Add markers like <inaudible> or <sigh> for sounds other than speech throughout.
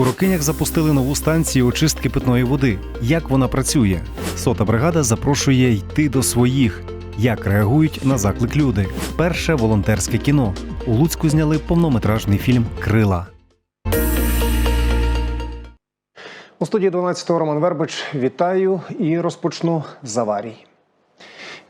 У Рокинях запустили нову станцію очистки питної води. Як вона працює? Сота бригада запрошує йти до своїх. Як реагують на заклик люди? Перше волонтерське кіно. У Луцьку зняли повнометражний фільм Крила. У студії 12 Роман Вербич вітаю і розпочну з аварій.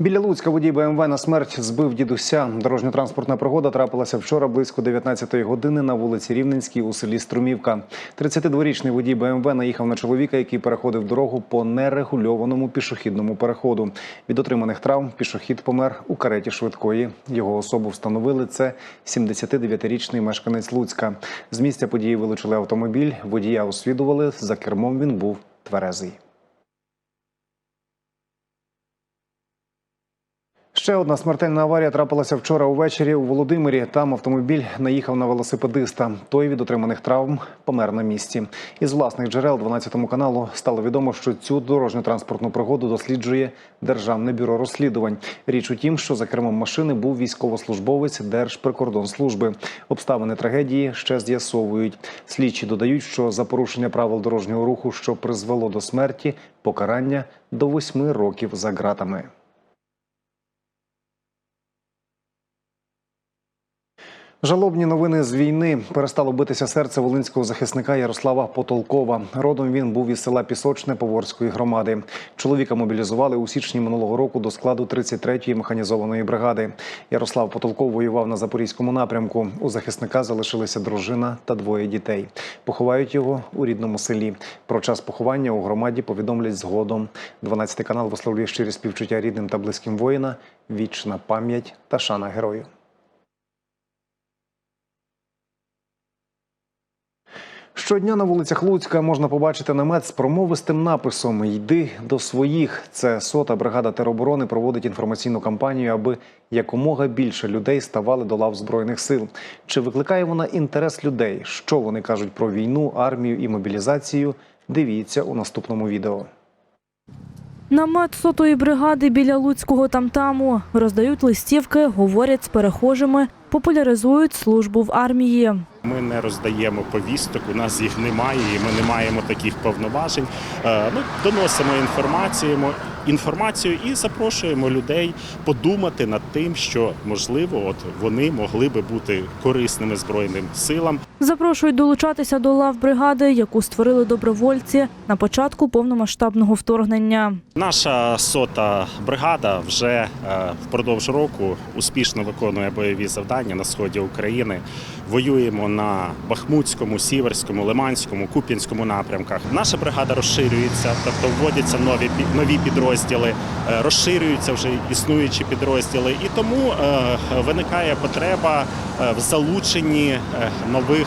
Біля Луцька водій БМВ на смерть збив дідуся. Дорожньо-транспортна пригода трапилася вчора близько 19-ї години на вулиці Рівненській у селі Струмівка. 32-річний водій БМВ наїхав на чоловіка, який переходив дорогу по нерегульованому пішохідному переходу. Від отриманих травм пішохід помер у кареті швидкої. Його особу встановили. Це 79-річний мешканець Луцька. З місця події вилучили автомобіль. Водія освідували. За кермом він був тверезий. Ще одна смертельна аварія трапилася вчора увечері у Володимирі. Там автомобіль наїхав на велосипедиста. Той від отриманих травм помер на місці. Із власних джерел 12 каналу стало відомо, що цю дорожньо-транспортну пригоду досліджує Державне бюро розслідувань. Річ у тім, що за кермом машини був військовослужбовець Держприкордонслужби. Обставини трагедії ще з'ясовують. Слідчі додають, що за порушення правил дорожнього руху, що призвело до смерті, покарання до восьми років за ґратами. Жалобні новини з війни перестало битися серце волинського захисника Ярослава Потолкова. Родом він був із села Пісочне Поворської громади. Чоловіка мобілізували у січні минулого року до складу 33-ї механізованої бригади. Ярослав Потолков воював на запорізькому напрямку. У захисника залишилися дружина та двоє дітей. Поховають його у рідному селі. Про час поховання у громаді повідомлять згодом. 12 канал висловлює щирі співчуття рідним та близьким воїна. Вічна пам'ять та шана герою. Щодня на вулицях Луцька можна побачити намет з промовистим написом Йди до своїх. Це сота бригада тероборони проводить інформаційну кампанію, аби якомога більше людей ставали до лав збройних сил. Чи викликає вона інтерес людей? Що вони кажуть про війну, армію і мобілізацію? Дивіться у наступному відео. Намет сотої бригади біля Луцького тамтаму роздають листівки, говорять з перехожими, популяризують службу в армії. Ми не роздаємо повісток, у нас їх немає, і ми не маємо таких повноважень. Е, Ми доносимо інформацію, інформацію і запрошуємо людей подумати над тим, що можливо, от вони могли би бути корисними збройним силам. Запрошують долучатися до лав бригади, яку створили добровольці на початку повномасштабного вторгнення. Наша сота бригада вже е, впродовж року успішно виконує бойові завдання на сході України. Воюємо на Бахмутському, Сіверському, Лиманському, Куп'янському напрямках. Наша бригада розширюється, тобто вводяться нові нові підрозділи, е, розширюються вже існуючі підрозділи, і тому е, виникає потреба е, в залученні нових,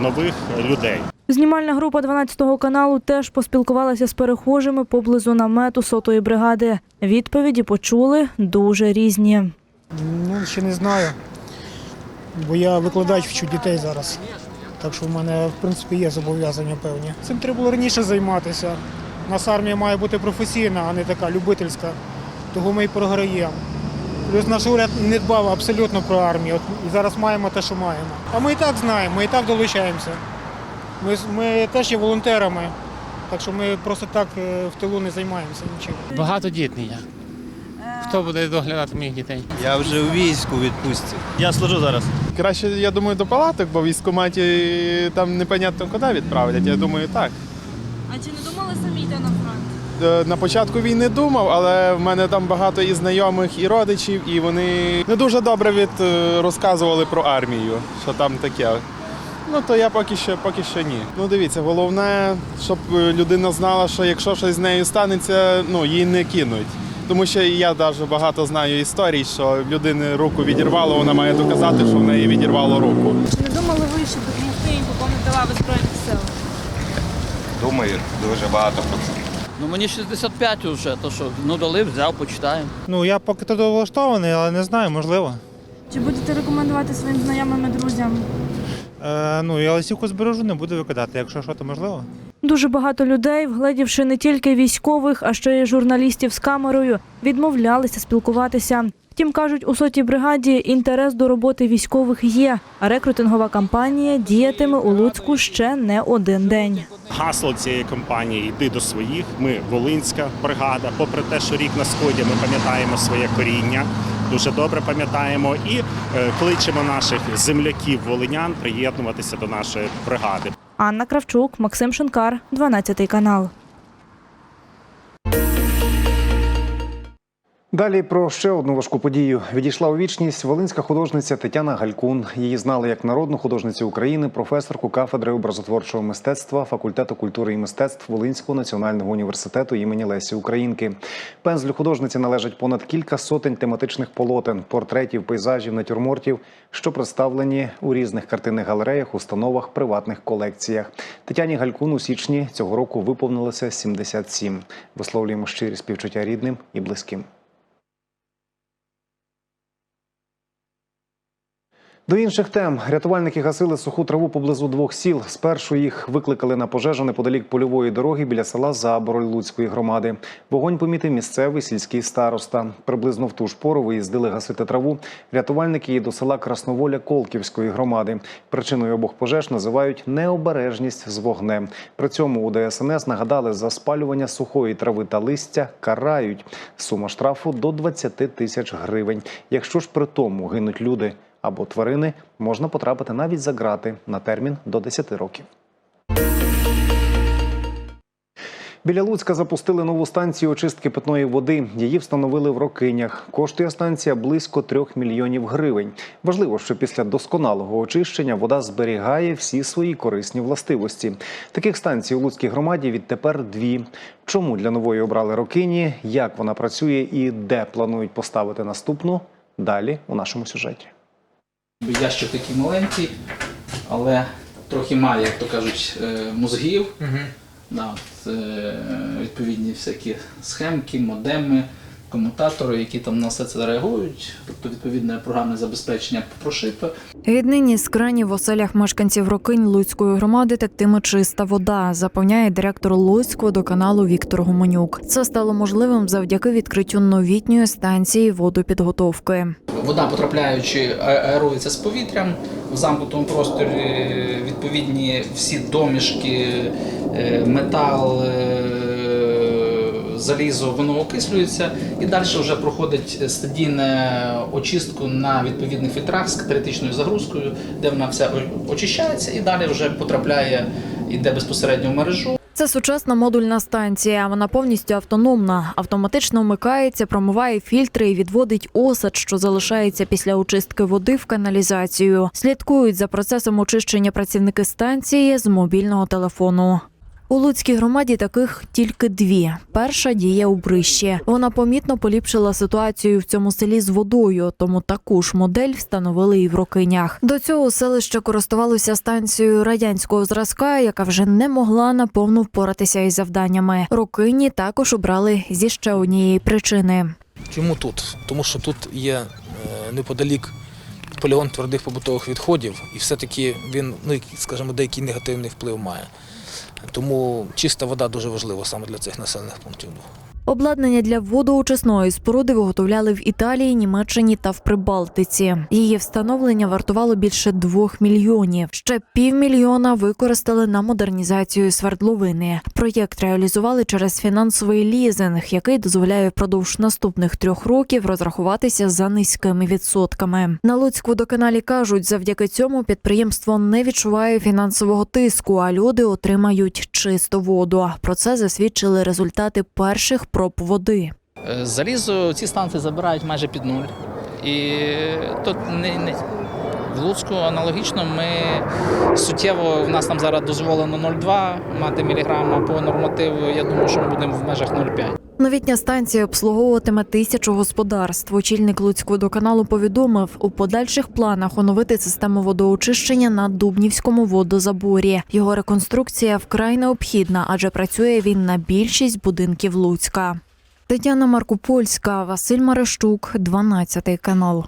нових людей. Знімальна група 12 каналу теж поспілкувалася з перехожими поблизу намету сотої бригади. Відповіді почули дуже різні. Ну, ще не знаю. Бо я викладач вчу дітей зараз. Так що в мене, в принципі, є зобов'язання певні. Цим треба було раніше займатися. У нас армія має бути професійна, а не така любительська. Того ми і програємо. Плюс наш уряд не дбав абсолютно про армію. От і зараз маємо те, що маємо. А ми і так знаємо, ми і так долучаємося. Ми, ми теж є волонтерами, так що ми просто так е, в тилу не займаємося нічим. Багатодітний я. Хто буде доглядати моїх дітей? Я вже у війську відпустці. Я служу зараз. Краще, я думаю, до палаток, бо в військкоматі там непонятно куди відправлять. Я думаю, так. А чи не думали самі йти на фронт? Е, На початку війни думав, але в мене там багато і знайомих, і родичів, і вони не дуже добре від е, розказували про армію, що там таке. Ну то я поки що, поки що ні. Ну дивіться, головне, щоб е, людина знала, що якщо щось з нею станеться, ну її не кинуть. Тому що я навіть багато знаю історій, що в людини руку відірвало, вона має доказати, що в неї відірвало руку. Чи не думали ви, щоб допомогти їм поповнити лави збройних сил? Думаю, дуже багато про це. Ну мені 65 вже, то що ну дали, взяв, почитаємо. Ну я поки тут влаштований, але не знаю, можливо. Чи будете рекомендувати своїм знайомим і друзям? Е, ну я лисівку збережу, не буду викидати. Якщо що, то можливо. Дуже багато людей, вгледівши не тільки військових, а ще й журналістів з камерою, відмовлялися спілкуватися. Втім, кажуть, у сотій бригаді інтерес до роботи військових є, а рекрутингова кампанія діятиме у Луцьку ще не один день. Гасло цієї кампанії Йди до своїх. Ми Волинська бригада. Попри те, що рік на сході ми пам'ятаємо своє коріння. Дуже добре пам'ятаємо і е, кличемо наших земляків волинян приєднуватися до нашої бригади. Анна Кравчук, Максим Шинкар, 12 канал. Далі про ще одну важку подію відійшла у вічність волинська художниця Тетяна Галькун. Її знали як народну художницю України, професорку кафедри образотворчого мистецтва факультету культури і мистецтв Волинського національного університету імені Лесі Українки. Пензлю художниці належать понад кілька сотень тематичних полотен, портретів, пейзажів, натюрмортів, що представлені у різних картинних галереях, установах, приватних колекціях. Тетяні Галькун у січні цього року виповнилося 77. Висловлюємо щирі співчуття рідним і близьким. До інших тем рятувальники гасили суху траву поблизу двох сіл. Спершу їх викликали на пожежу неподалік польової дороги біля села Забороль Луцької громади. Вогонь помітив місцевий сільський староста. Приблизно в ту ж пору виїздили гасити траву. Рятувальники і до села Красноволя Колківської громади. Причиною обох пожеж називають необережність з вогнем. При цьому у ДСНС нагадали за спалювання сухої трави та листя карають. Сума штрафу до 20 тисяч гривень. Якщо ж при тому гинуть люди або тварини, можна потрапити навіть за ґрати на термін до 10 років. Біля Луцька запустили нову станцію очистки питної води. Її встановили в Рокинях. Коштує станція близько трьох мільйонів гривень. Важливо, що після досконалого очищення вода зберігає всі свої корисні властивості. Таких станцій у Луцькій громаді відтепер дві. Чому для нової обрали Рокині, як вона працює і де планують поставити наступну? Далі у нашому сюжеті. Ящик такий маленький, але трохи має, як то кажуть, мозгів. мозгів. Да, от, е, відповідні всякі схемки, модеми, комутатори, які там на все це реагують. Тобто відповідне програмне забезпечення прошито. Віднині з кранів в оселях мешканців Рокинь Луцької громади тектиме чиста вода, запевняє директор Луцького до каналу Віктор Гуменюк. Це стало можливим завдяки відкриттю новітньої станції водопідготовки. Вода, потрапляючи, аерується з повітрям. В замкнутому просторі відповідні всі домішки, е, метал, е, залізо, воно окислюється і далі вже проходить стадійне очистку на відповідних фільтрах з каталітичною загрузкою, де вона вся очищається і далі вже потрапляє, іде безпосередньо в мережу. Це сучасна модульна станція. Вона повністю автономна, автоматично вмикається, промиває фільтри і відводить осад, що залишається після очистки води в каналізацію. Слідкують за процесом очищення працівники станції з мобільного телефону. У Луцькій громаді таких тільки дві. Перша діє у Брищі. Вона помітно поліпшила ситуацію в цьому селі з водою, тому таку ж модель встановили і в Рокинях. До цього селище користувалося станцією радянського зразка, яка вже не могла наповну впоратися із завданнями. Рокині також обрали зі ще однієї причини. Чому тут? Тому що тут є е, неподалік полігон твердих побутових відходів, і все-таки він, ну, скажімо, деякий негативний вплив має. Тому чиста вода дуже важлива саме для цих населених пунктів. Обладнання для водоочисної споруди виготовляли в Італії, Німеччині та в Прибалтиці. Її встановлення вартувало більше двох мільйонів. Ще півмільйона використали на модернізацію свердловини. Проєкт реалізували через фінансовий лізинг, який дозволяє впродовж наступних трьох років розрахуватися за низькими відсотками. На Луцьку водоканалі кажуть, завдяки цьому підприємство не відчуває фінансового тиску, а люди отримають чисту воду. Про це засвідчили результати перших проб води. Е, Залізо ці станції забирають майже під нуль. І тут не, не Луцьку аналогічно ми суттєво в нас там зараз дозволено 0,2 мати міліграма по нормативу. Я думаю, що ми будемо в межах 0,5. Новітня станція обслуговуватиме тисячу господарств. Очільник Луцького водоканалу повідомив, у подальших планах оновити систему водоочищення на Дубнівському водозаборі. Його реконструкція вкрай необхідна, адже працює він на більшість будинків Луцька. Тетяна Маркопольська, Василь Марещук, 12 канал.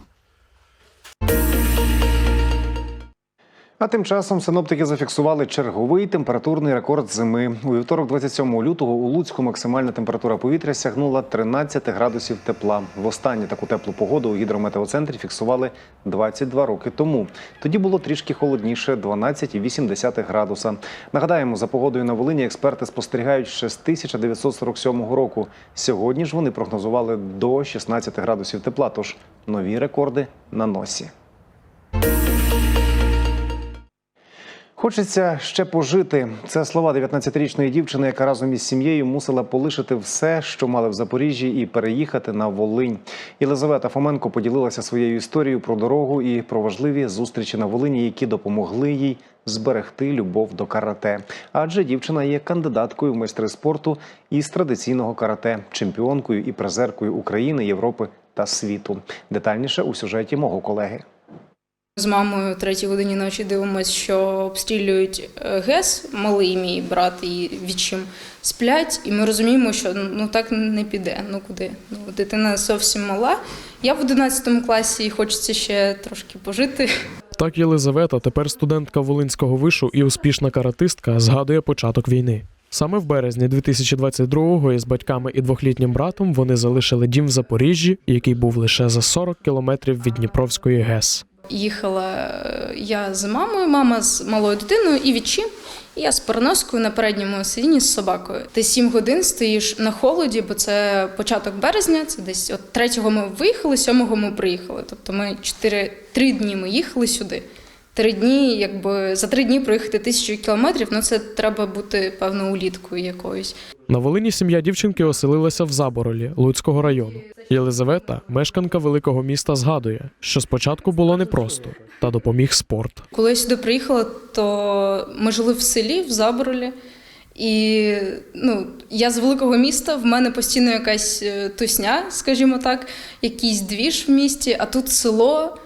А тим часом синоптики зафіксували черговий температурний рекорд зими. У вівторок, 27 лютого, у Луцьку максимальна температура повітря сягнула 13 градусів тепла. Востаннє таку теплу погоду у гідрометеоцентрі фіксували 22 роки тому. Тоді було трішки холодніше 12,8 градуса. Нагадаємо, за погодою на Волині експерти спостерігають ще з 1947 року. Сьогодні ж вони прогнозували до 16 градусів тепла, тож нові рекорди на носі. Хочеться ще пожити. Це слова 19-річної дівчини, яка разом із сім'єю мусила полишити все, що мали в Запоріжжі, і переїхати на Волинь. Єлизавета Фоменко поділилася своєю історією про дорогу і про важливі зустрічі на Волині, які допомогли їй зберегти любов до карате. Адже дівчина є кандидаткою в майстри спорту із традиційного карате, чемпіонкою і призеркою України, Європи та світу. Детальніше у сюжеті мого колеги. З мамою о третій годині ночі дивимося, що обстрілюють е, ГЕС, малий мій брат і відчим сплять, і ми розуміємо, що ну так не піде. Ну куди? Ну дитина зовсім мала. Я в 11 класі і хочеться ще трошки пожити. Так Єлизавета, тепер студентка Волинського вишу і успішна каратистка, згадує початок війни. Саме в березні 2022-го із батьками і двохлітнім братом вони залишили дім в Запоріжжі, який був лише за 40 кілометрів від Дніпровської ГЕС. Їхала е, я з мамою, мама з малою дитиною і відчим. І я з переноскою на передньому сидінні з собакою. Ти сім годин стоїш на холоді, бо це початок березня. Це десь от третього ми виїхали, сьомого ми приїхали. Тобто ми чотири три дні ми їхали сюди. Три дні, якби за три дні проїхати тисячу кілометрів. Ну це треба бути певно уліткою якоюсь. На Волині сім'я дівчинки оселилася в Заборолі Луцького району. Єлизавета, мешканка великого міста, згадує, що спочатку було непросто, та допоміг спорт. Коли я сюди приїхала, то ми жили в селі, в Заборолі. І ну, я з великого міста, в мене постійно якась е, тусня, скажімо так, якийсь двіж в місті, а тут село,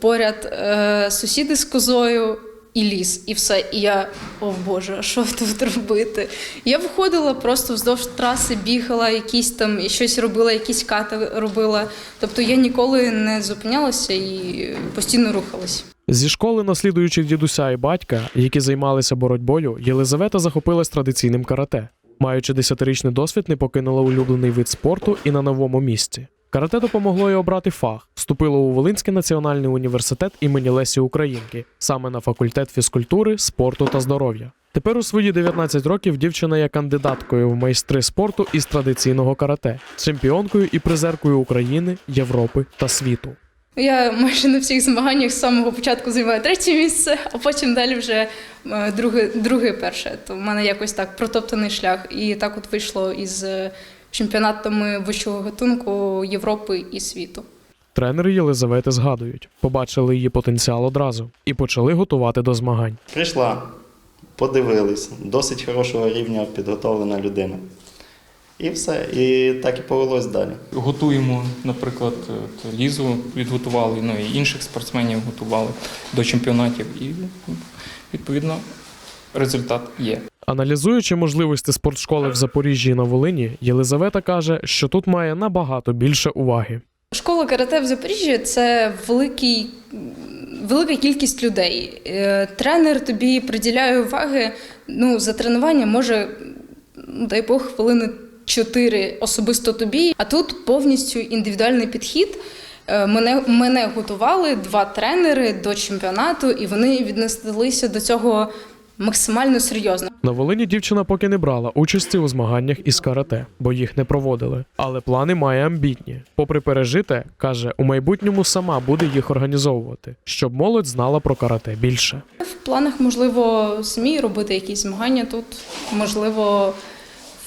поряд е, сусіди з козою і ліс, і все. І я, о Боже, що тут робити? Я виходила просто вздовж траси, бігала, якісь там і щось робила, якісь кати робила. Тобто я ніколи не зупинялася і постійно рухалась. Зі школи, наслідуючи дідуся і батька, які займалися боротьбою, Єлизавета захопилась традиційним карате. Маючи десятирічний досвід, не покинула улюблений вид спорту і на новому місці. Карате допомогло їй обрати фах. Вступила у Волинський національний університет імені Лесі Українки, саме на факультет фізкультури, спорту та здоров'я. Тепер у свої 19 років дівчина є кандидаткою в майстри спорту із традиційного карате, чемпіонкою і призеркою України, Європи та світу. Я майже на всіх змаганнях з самого початку займаю третє місце, а потім далі вже е, друге, друге перше. То в мене якось так протоптаний шлях. І так от вийшло із е, чемпіонатами вищого гатунку Європи і світу. Тренери Єлизавети згадують, побачили її потенціал одразу і почали готувати до змагань. Прийшла, подивились, досить хорошого рівня підготовлена людина. І все. І так і повелось далі. Готуємо, наприклад, Лізу підготували, ну і інших спортсменів готували до чемпіонатів. І відповідно результат є. Аналізуючи можливості спортшколи в Запоріжжі і на Волині, Єлизавета каже, що тут має набагато більше уваги. Школа карате в Запоріжжі це великий, велика кількість людей. Е, Тренер тобі приділяє уваги. Ну, за тренування може, ну, дай Бог, хвилини чотири особисто тобі, а тут повністю індивідуальний підхід. Е, Мене, мене готували два тренери до чемпіонату, і вони віднеслися до цього максимально серйозно. На Волині дівчина поки не брала участі у змаганнях із карате, бо їх не проводили. Але плани має амбітні. Попри пережите, каже, у майбутньому сама буде їх організовувати, щоб молодь знала про карате більше. В планах, можливо, самі робити якісь змагання тут, можливо,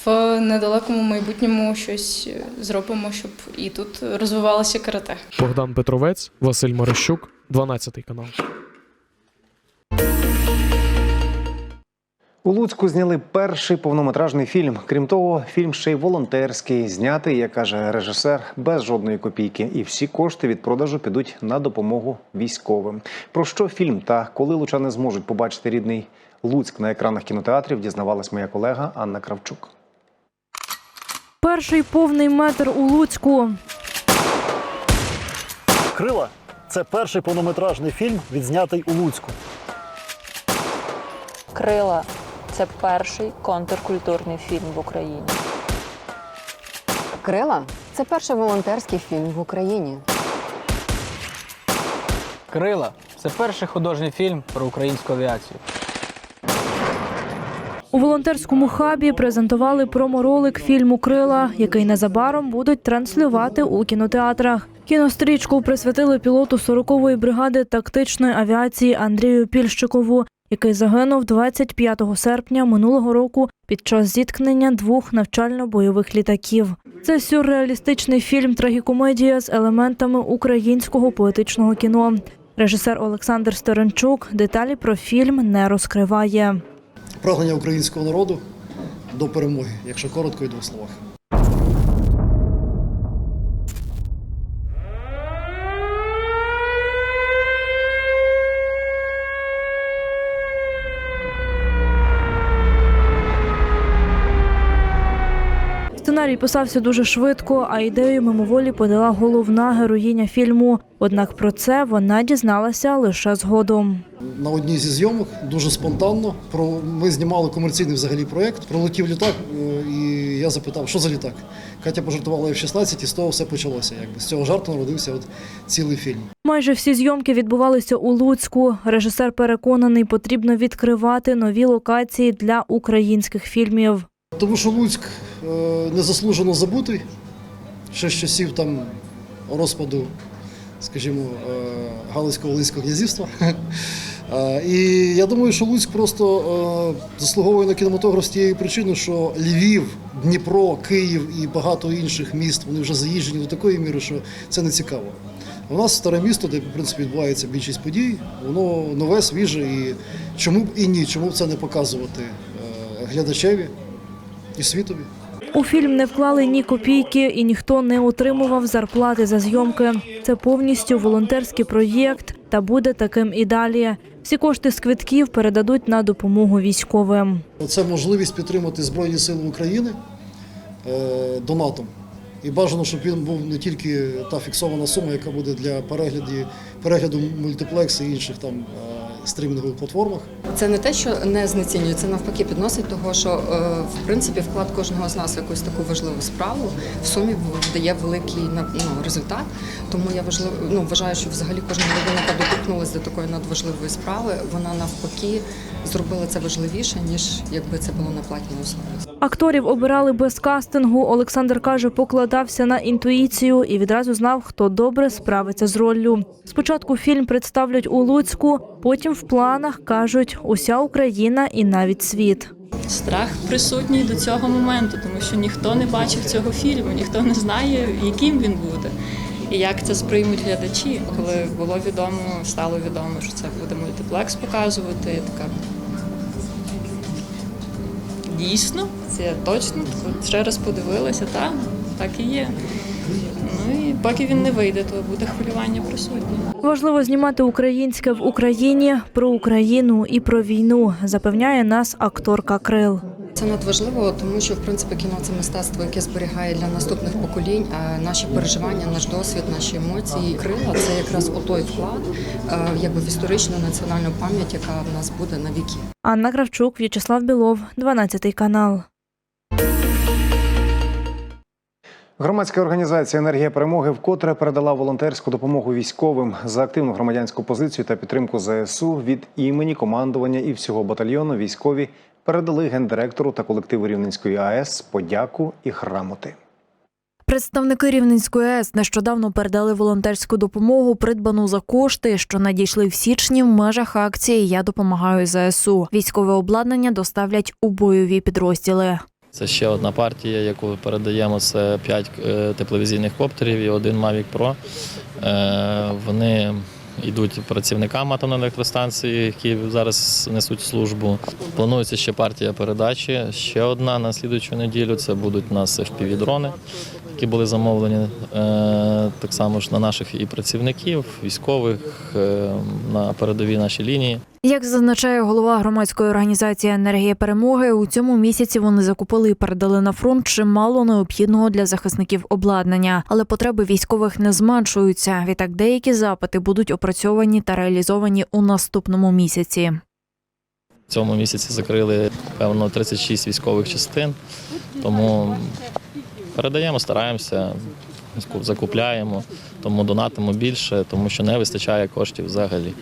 в недалекому майбутньому щось зробимо, щоб і тут розвивалося карате. Богдан Петровець, Василь Марищук, 12 канал. У Луцьку зняли перший повнометражний фільм. Крім того, фільм ще й волонтерський, знятий, як каже режисер, без жодної копійки. І всі кошти від продажу підуть на допомогу військовим. Про що фільм та коли лучани зможуть побачити рідний Луцьк на екранах кінотеатрів, дізнавалась моя колега Анна Кравчук. Перший повний метр у Луцьку. Крила це перший повнометражний фільм, відзнятий у Луцьку. Крила це перший контркультурний фільм в Україні. Крила це перший волонтерський фільм в Україні. Крила це перший художній фільм про українську авіацію. У волонтерському хабі презентували проморолик фільму Крила, який незабаром будуть транслювати у кінотеатрах. Кінострічку присвятили пілоту 40-ї бригади тактичної авіації Андрію Пільщикову, який загинув 25 серпня минулого року під час зіткнення двох навчально-бойових літаків. Це сюрреалістичний фільм трагікомедія з елементами українського поетичного кіно. Режисер Олександр Стеренчук деталі про фільм не розкриває. прагнення українського народу до перемоги, якщо коротко і двох словах. Сценарій писався дуже швидко, а ідею мимоволі подала головна героїня фільму. Однак про це вона дізналася лише згодом. На одній зі зйомок дуже спонтанно про ми знімали комерційний взагалі проєкт. Пролетів літак, е, і я запитав, що за літак. Катя пожартувала F-16, і з того все почалося. Якби з цього жарту народився от цілий фільм. Майже всі зйомки відбувалися у Луцьку. Режисер переконаний, потрібно відкривати нові локації для українських фільмів. Тому що Луцьк е, незаслужено забутий ще з часів там розпаду, скажімо, е, Галицько-Волинського князівства. <laughs> Е, І я думаю, що Луцьк просто заслуговує на кінематограф з тієї причини, що Львів, Дніпро, Київ і багато інших міст вони вже заїжджені до такої міри, що це не цікаво. У нас старе місто, де в принципі відбувається більшість подій, воно нове, свіже, і чому б і ні, чому б це не показувати глядачеві і світові. У фільм не вклали ні копійки, і ніхто не отримував зарплати за зйомки. Це повністю волонтерський проєкт та буде таким і далі. Всі кошти з квитків передадуть на допомогу військовим. Це можливість підтримати Збройні Сили України е, донатом. І бажано, щоб він був не тільки та фіксована сума, яка буде для перегляду, перегляду мультиплекс і інших там стрімінгових платформах. Це не те, що не знецінює, це навпаки підносить того, що е, в принципі вклад кожного з нас в якусь таку важливу справу в сумі дає великий на- ну, результат. Тому я важлив, ну, вважаю, що взагалі кожна людина, яка доторкнулася до такої надважливої справи, вона навпаки зробила це важливіше, ніж якби це було на платній основі. Акторів обирали без кастингу. Олександр каже, покладався на інтуїцію і відразу знав, хто добре справиться з роллю. Спочатку фільм представлять у Луцьку, потім в планах кажуть уся Україна і навіть світ. Страх присутній до цього моменту, тому що ніхто не бачив цього фільму, ніхто не знає, яким він буде. І як це сприймуть глядачі. Коли було відомо, стало відомо, що це буде мультиплекс показувати, така. Дійсно, це точно. Ще раз подивилася, так, так і є. Ну і поки він не вийде, то буде хвилювання присутнє. Важливо знімати українське в Україні про Україну і про війну, запевняє нас акторка Крил. Це надважливо, тому що в принципі кіно це мистецтво, яке зберігає для наступних поколінь е, наші переживання, наш досвід, наші емоції. Крила це якраз у той вклад, е, якби в історичну національну пам'ять, яка в нас буде на віки. Анна Кравчук, В'ячеслав Білов, 12 канал. Громадська організація Енергія перемоги вкотре передала волонтерську допомогу військовим за активну громадянську позицію та підтримку ЗСУ від імені командування і всього батальйону. Військові передали гендиректору та колективу Рівненської АЕС подяку і грамоти. Представники Рівненської АЕС нещодавно передали волонтерську допомогу, придбану за кошти, що надійшли в січні в межах акції Я допомагаю ЗСУ. Військове обладнання доставлять у бойові підрозділи. Це ще одна партія, яку передаємо. Це 5 тепловізійних коптерів і один Mavic Pro. Е, Вони йдуть працівникам атомної електростанції, які зараз несуть службу. Планується ще партія передачі. Ще одна на слідуючу неділю. Це будуть у нас FPV-дрони, які були замовлені е, так само ж на наших і працівників, військових е, на передовій нашій лінії. Як зазначає голова громадської організації Енергія перемоги, у цьому місяці вони закупили і передали на фронт чимало необхідного для захисників обладнання, але потреби військових не зменшуються. Відтак деякі запити будуть опрацьовані та реалізовані у наступному місяці. В цьому місяці закрили певно 36 військових частин, тому передаємо, стараємося, закупляємо, тому донатимо більше, тому що не вистачає коштів взагалі.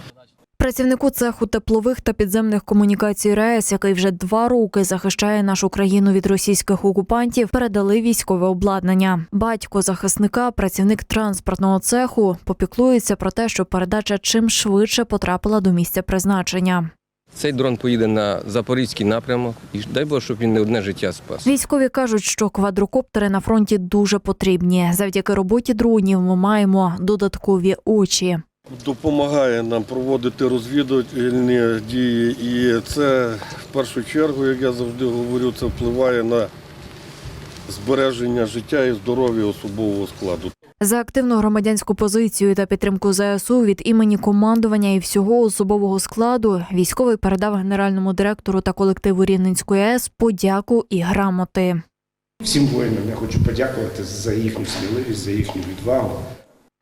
Працівнику цеху теплових та підземних комунікацій РАЕС, який вже два роки захищає нашу країну від російських окупантів, передали військове обладнання. Батько захисника, працівник транспортного цеху, попіклується про те, щоб передача чим швидше потрапила до місця призначення. Цей дрон поїде на запорізький напрямок, і дай Бог, щоб він не одне життя спас. Військові кажуть, що квадрокоптери на фронті дуже потрібні. Завдяки роботі дронів ми маємо додаткові очі. допомагає нам проводити розвідувальні дії, і це в першу чергу, як я завжди говорю, це впливає на збереження життя і здоров'я особового складу. За активну громадянську позицію та підтримку ЗСУ від імені командування і всього особового складу військовий передав генеральному директору та колективу Рівненської АЕС подяку і грамоти. Всім воїнам я хочу подякувати за їхню сміливість, за їхню відвагу.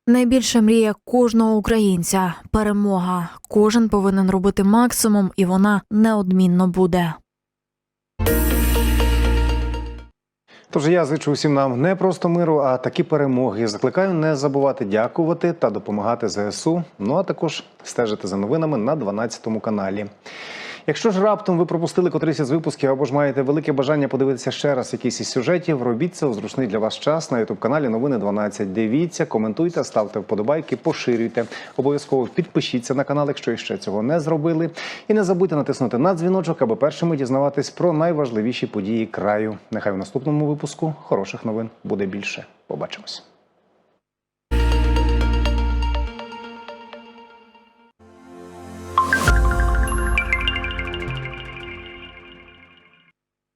Найбільша мрія кожного українця перемога. Кожен повинен робити максимум, і вона неодмінно буде. Тож я зичу усім нам не просто миру, а такі перемоги. Закликаю не забувати дякувати та допомагати ЗСУ. Ну а також стежити за новинами на 12 каналі. Якщо ж раптом ви пропустили котрийсь із випусків або ж маєте велике бажання подивитися ще раз якийсь із сюжетів, робіть це у зручний для вас час на ютуб каналі Новини 12. Дивіться, коментуйте, ставте вподобайки, поширюйте. Обов'язково підпишіться на канал, якщо ще цього не зробили. І не забудьте натиснути на дзвіночок, аби першими дізнаватись про найважливіші події краю. Нехай в наступному випуску хороших новин буде більше. Побачимось.